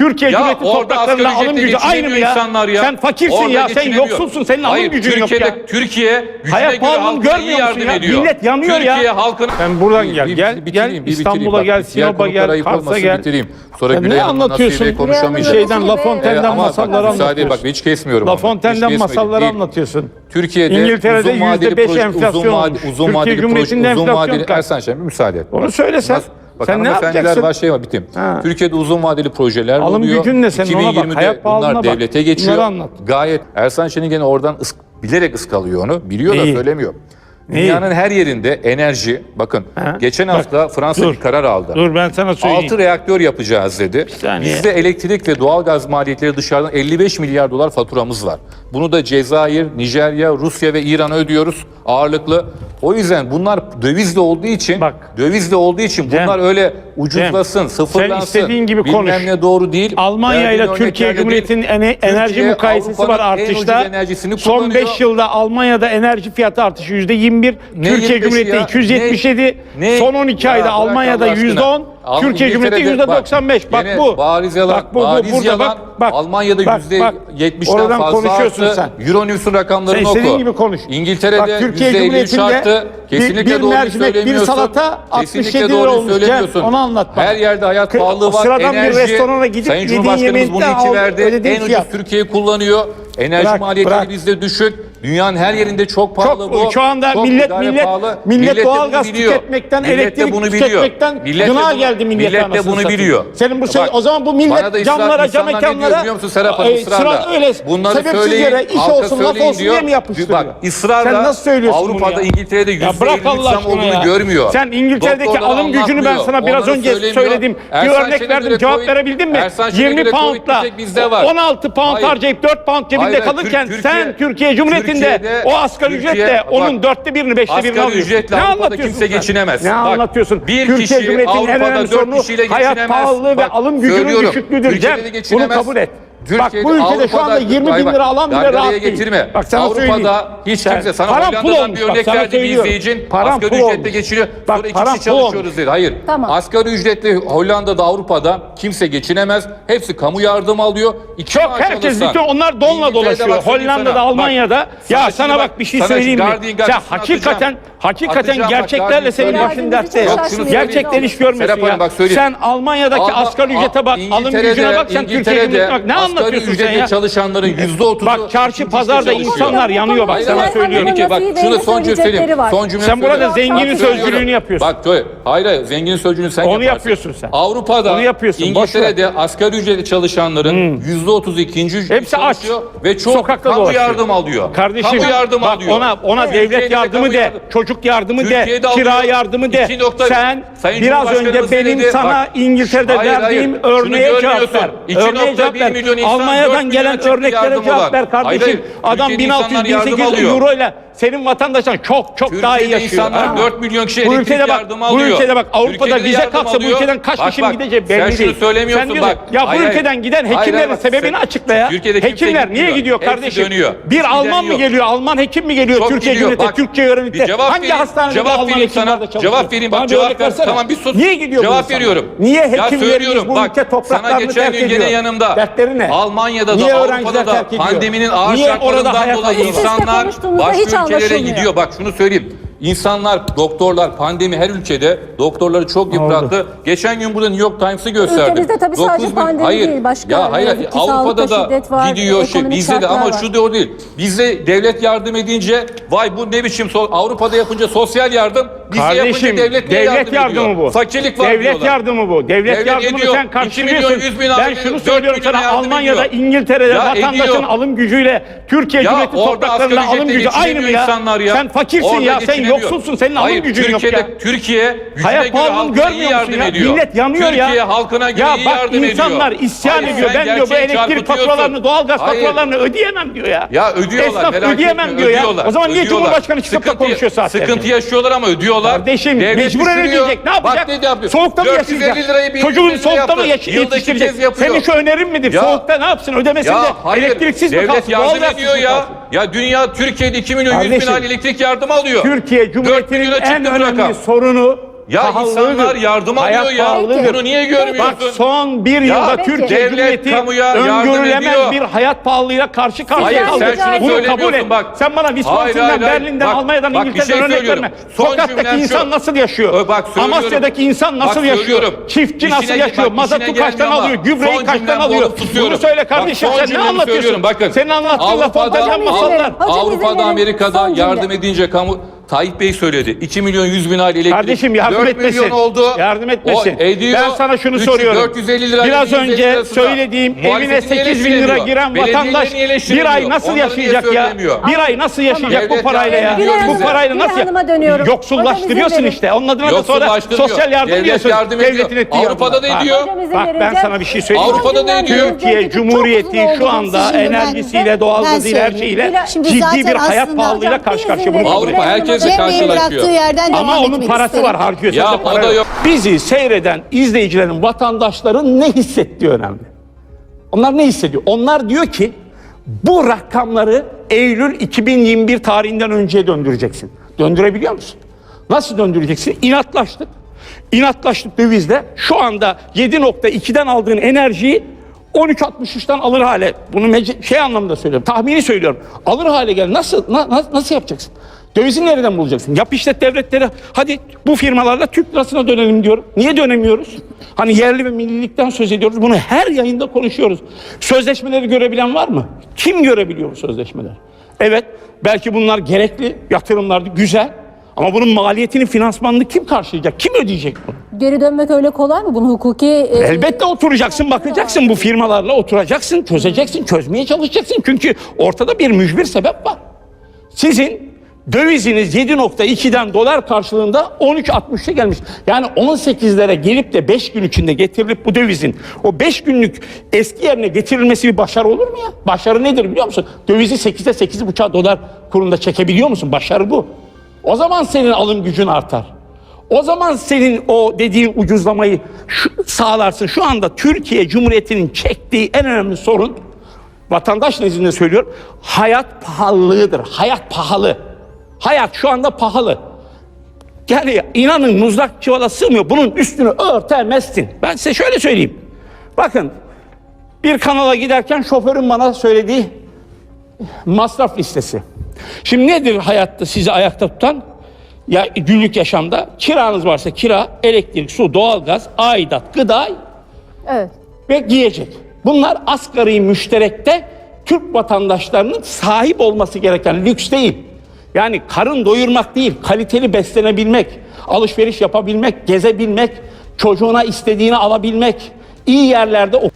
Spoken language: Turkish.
Türkiye ya Cumhuriyeti topraklarına alım gücü aynı mı ya? ya? Sen fakirsin orada ya, sen yoksulsun, senin Hayır, alım gücün Türkiye'de, yok ya. Türkiye gücüne Hayat göre halkına iyi yardım ya? ediyor. Millet yanıyor Türkiye ya. Türkiye halkına... Ben buradan bir, gel, bir, gel, bitireyim, gel İstanbul'a gel, Sinop'a gel, Kars'a gel. Bitireyim. Sonra ya Gülay Hanım'la konuşamayacağım. Şeyden, La Fontaine'den masalları anlatıyorsun. Müsaade bak, hiç kesmiyorum. La Fontaine'den masalları anlatıyorsun. Türkiye'de İngiltere'de yüzde beş enflasyon. Uzun vadeli proje, uzun vadeli, uzun vadeli, Ersan Şen bir müsaade et. Onu söylesen. Bak Sen ne yapacaksın? var şey var bitim. Ha. Türkiye'de uzun vadeli projeler Alım oluyor. gücün ne senin ona bak. Hayat bunlar bak. devlete geçiyor. Anlat. Gayet Ersan Şen'in gene oradan ısk, bilerek ıskalıyor onu. Biliyor Neyi? da söylemiyor. Neyi? Dünyanın her yerinde enerji, bakın ha? geçen bak, hafta Fransa dur, bir karar aldı. Dur ben sana söyleyeyim. 6 reaktör yapacağız dedi. Bizde elektrik ve doğal gaz maliyetleri dışarıdan 55 milyar dolar faturamız var. Bunu da Cezayir, Nijerya, Rusya ve İran'a ödüyoruz ağırlıklı. O yüzden bunlar dövizle olduğu için Bak, dövizle olduğu için Cem, bunlar öyle ucuzlasın, Cem, sıfırlansın. Sen istediğin gibi bilmem ne doğru değil. Almanya ile Türkiye Cumhuriyeti'nin enerji mukayesesi var artışta. Son 5 yılda Almanya'da enerji fiyatı artışı %21, ne Türkiye Cumhuriyeti ya? 277, ne, ne? son 12 ya, ayda Almanya'da %10. Alm Türkiye Cumhuriyeti yüzde 95. Bak, bu. Bariz yalan. Bak bu, bariz burada, yalan. Bak, bak, Almanya'da yüzde 70'ten fazla konuşuyorsun arttı. Sen. Euro news'un rakamlarını sen, oku. Senin gibi konuş. İngiltere'de bak, Türkiye %53 arttı. Kesinlikle bir, bir mercimek, bir salata 67 lira olmuş. Söylemiyorsun. Onu anlat bak. Her yerde hayat pahalı var. Sıradan enerji. bir restorana gidip Sayın yediğin yemeği de al. Verdi. En ucuz Türkiye kullanıyor. Enerji maliyetleri bizde düşük. Dünyanın her yerinde çok pahalı çok, bu. Şu anda çok millet millet pahalı. millet, millet doğalgaz tüketmekten, millet elektrik bunu biliyor. tüketmekten millet gına geldi millet. Millet de bunu satayım. biliyor. Senin bu şey Bak, o zaman bu millet camlara, cam mekanlara biliyor musun Serap Hanım e, öyle Bunları söyleyin, yere iş olsun, laf olsun diye mi yapıştırıyor? Bak ısrarla Sen nasıl söylüyorsun Avrupa'da İngiltere'de %53 zam olduğunu görmüyor. Sen İngiltere'deki alım gücünü ben sana biraz önce söyledim. Bir örnek verdim. Cevap verebildim mi? 20 poundla 16 pound harcayıp 4 pound cebinde kalırken sen Türkiye Cumhuriyeti Türkiye'de, o asgari Türkiye, ücret de onun bak, dörtte birini beşte birini alıyor. ücretle ne Avrupa'da kimse sen? geçinemez. Ne bak, anlatıyorsun? Bir Türkiye kişi Avrupa'da dört kişiyle geçinemez. hayat pahalılığı bak, ve alım gücünün düşüklüğüdür. Cem bunu kabul et. Türkiye'de, Bak bu ülkede şu anda 20 bin lira alan bile rahat değil. getirme. Bak sana Avrupa'da söyleyeyim. hiç kimse sana param Hollanda'dan bir örnek verdi bir izleyicin. Param asgari ücretle olmuş. geçiniyor. Bak, Sonra iki kişi çalışıyoruz dedi. Hayır. Tamam. Asgari ücretli Hollanda'da Avrupa'da kimse geçinemez. Hepsi kamu yardım alıyor. İki Çok herkes bütün onlar donla dolaşıyor. Hollanda'da. Almanya'da. Ya sana bak bir şey söyleyeyim mi? Ya hakikaten hakikaten gerçeklerle senin başın dertte. Gerçekten hiç görmüyorsun ya. Sen Almanya'daki asgari ücrete bak, alım gücüne bak, sen Türkiye'ye bak. Ne anlatıyorsun? yapıyorsun sen ya? çalışanların e, yüzde otuzu... Bak çarşı pazarda insanlar yanıyor bak sana söylüyorum. Ki, bak şunu son cümle söyleyeyim. Son cümle Sen burada zenginin sözcülüğünü yapıyorsun. Bak hayır hayır zenginin sözcülüğünü sen Onu yapıyorsun sen. Avrupa'da, Onu yapıyorsun. İngiltere'de asgari ücretli çalışanların hmm. yüzde otuzu ikinci Hepsi aç. Ve çoğu Sokakta kamu yardım alıyor. Kardeşim kamu yardım alıyor. ona ona devlet yardımı de, çocuk yardımı de, kira yardımı de. Sen biraz önce benim sana İngiltere'de verdiğim örneğe cevap ver. Örneğe cevap. Almanya'dan gelen örneklere cevap olan. ver kardeşim. Hayır, adam 1600-1800 euro ile senin vatandaşın çok çok Türkiye'de daha iyi yaşıyor. insanlar 4 milyon kişi bu bak, yardım alıyor. Bu ülkede bak Avrupa'da Türkiye'de vize kalksa alıyor. bu ülkeden kaç bak, kişinin gideceği belli değil. Sen şunu söylemiyorsun sen bak. Ya bu ülkeden giden hekimlerin sebebini açıkla ya. Hekimler niye gidiyor kardeşim? Bir Alman mı geliyor? Alman hekim mi geliyor Türkiye yönete, Türkiye yönete? Hangi hastanede Alman hekimler de çalışıyor? Cevap vereyim bak cevap ver. Tamam bir sus. Niye gidiyor Cevap veriyorum. Niye hekimlerimiz bu ülke topraklarını terk ediyor? Sana geçen gün yine yanımda. Dertleri ne? Almanya'da niye da Avrupa'da da pandeminin ağır niye şartlarından dolayı insanlar başka ülkelere gidiyor. Bak şunu söyleyeyim. İnsanlar, doktorlar, pandemi her ülkede doktorları çok yıprattı. Geçen gün burada New York Times'ı gösterdi. Ülkemizde tabii 9 sadece bin, pandemi hayır, değil başka. Ya hayır, yani, Avrupa'da da var, gidiyor şey bizde de ama var. şu diyor değil. Bizde devlet yardım edince vay bu ne biçim Avrupa'da yapınca sosyal yardım Bizi Kardeşim yapınca devlet, devlet yardım, yardımı ediyor? bu. Fakirlik var devlet diyorlar. yardımı bu. Devlet, devlet yardımını ediyor. sen karşılıyorsun. Ben şunu söylüyorum sana Almanya'da ediyor. İngiltere'de ya vatandaşın ediyor. alım gücüyle Türkiye ya Cumhuriyeti topraklarında alım gücü aynı mı ya? ya? Sen fakirsin orada ya sen yoksulsun senin Hayır, alım gücün yok ya. Türkiye hayat pahalılığını görmüyor musun ya? Millet yanıyor ya. Türkiye halkına göre ya bak, insanlar ediyor. isyan Hayır, ediyor. Ben diyor bu elektrik faturalarını doğalgaz faturalarını ödeyemem diyor ya. Ya ödüyorlar. Esnaf ödeyemem diyor ya. O zaman niye Cumhurbaşkanı çıkıp da konuşuyor saatte? Sıkıntı yaşıyorlar ama ödüyorlar. Kardeşim Devlet mecburen düşürüyor. ödeyecek. Ne yapacak? Bak ne yapıyor? Soğukta mı 450 yaşayacak? Çocuğun soğukta mı yetiştirecek? Senin şu önerin midir? Ya- Soğukta ne yapsın? Ödemesin Ya de hayır. elektriksiz mi Devlet kalsın? yardım ediyor ya. kalsın? Ya dünya Türkiye'de 2 milyon 100 bin Kardeşim, aile elektrik yardım alıyor. Türkiye 4 Cumhuriyeti'nin en önemli rakam. sorunu Ya insanlar yardım Hayat alıyor ya. pahalılığıdır. Bunu niye görmüyorsun? Bak son bir Ya yılda peki. Türkiye Devlet Cumhuriyeti kamuya yardım öngörülemez ediyor. bir hayat pahalılığıyla karşı karşıya Hayır, kaldı. sen şunu Bunu kabul et. bak. Sen bana Hayır, Wisconsin'den, hayır, hayır. Berlin'den, Bak, Almanya'dan, bak, İngiltere'den şey örnek verme. Son Sokaktaki cümlem şu. insan nasıl yaşıyor? Ö, bak. Amasya'daki insan Bak, nasıl yaşıyor? söylüyorum. Çiftçi İşine- nasıl yaşıyor? bak, Mazotu kaçtan alıyor? Gübreyi kaçtan alıyor? Bunu söyle Bak, kardeşim sen ne anlatıyorsun? Senin anlattığın laf. Hocam izin Avrupa'da. Amerika'da yardım edince kamu Tayyip Bey söyledi. 2 milyon 100 bin aile elektrik. Kardeşim yardım 4 etmesin. milyon oldu. Yardım etmesin. O ediyor. ben sana şunu Üç- soruyorum. 450 lira Biraz 750 önce söylediğim evine Muhalefetin 8 bin lira giren vatandaş bir ay nasıl Onları yaşayacak ya? Bir ay nasıl yaşayacak bu Devlet parayla ya? ediyor Bu parayla nasıl dönüyorum. Yoksullaştırıyorsun işte. Onun adına da sonra sosyal yardım Devlet diyorsun. yardım ediyor. Devletin ettiği Avrupa'da da ediyor. Bak ben sana bir şey söyleyeyim. Avrupa'da da ediyor. Türkiye Cumhuriyeti şu anda enerjisiyle, doğalgazıyla, her Şimdi ciddi bir hayat pahalılığıyla karşı karşıya. Avrupa herkese Cem Bey'in karşılaşıyor. bıraktığı yerden Ama devam onun etmek parası isterim. var harcıyor. Ya Sende o para da yok. Bizi seyreden izleyicilerin, vatandaşların ne hissettiği önemli. Onlar ne hissediyor? Onlar diyor ki bu rakamları Eylül 2021 tarihinden önceye döndüreceksin. Döndürebiliyor musun? Nasıl döndüreceksin? İnatlaştık. İnatlaştık dövizle. Şu anda 7.2'den aldığın enerjiyi 13.63'ten alır hale. Bunu şey anlamda söylüyorum. Tahmini söylüyorum. Alır hale gel. Nasıl na- na- nasıl yapacaksın? Dövizi nereden bulacaksın? Yap işlet devletleri. Hadi bu firmalarla Türk lirasına dönelim diyorum. Niye dönemiyoruz? Hani yerli ve millilikten söz ediyoruz. Bunu her yayında konuşuyoruz. Sözleşmeleri görebilen var mı? Kim görebiliyor bu sözleşmeleri? Evet, belki bunlar gerekli yatırımlardı, güzel. Ama bunun maliyetini, finansmanını kim karşılayacak? Kim ödeyecek bunu? Geri dönmek öyle kolay mı? Bunu hukuki... e, Elbette oturacaksın, bakacaksın bu firmalarla oturacaksın, çözeceksin, çözmeye çalışacaksın. Çünkü ortada bir mücbir sebep var. Sizin döviziniz 7.2'den dolar karşılığında 13.60'a gelmiş. Yani 18'lere gelip de 5 gün içinde getirilip bu dövizin o 5 günlük eski yerine getirilmesi bir başarı olur mu ya? Başarı nedir biliyor musun? Dövizi 8'e 8.5 dolar kurunda çekebiliyor musun? Başarı bu. O zaman senin alım gücün artar. O zaman senin o dediğin ucuzlamayı şu- sağlarsın. Şu anda Türkiye Cumhuriyeti'nin çektiği en önemli sorun vatandaş nezdinde söylüyorum. Hayat pahalılığıdır. Hayat pahalı. Hayat şu anda pahalı. Yani inanın muzdak çuvala sığmıyor. Bunun üstünü örtemezsin. Ben size şöyle söyleyeyim. Bakın bir kanala giderken şoförün bana söylediği masraf listesi. Şimdi nedir hayatta sizi ayakta tutan? Ya günlük yaşamda kiranız varsa kira, elektrik, su, doğalgaz, aidat, gıda Evet. ve giyecek. Bunlar asgari müşterekte Türk vatandaşlarının sahip olması gereken lüks değil. Yani karın doyurmak değil, kaliteli beslenebilmek, alışveriş yapabilmek, gezebilmek, çocuğuna istediğini alabilmek, iyi yerlerde ok-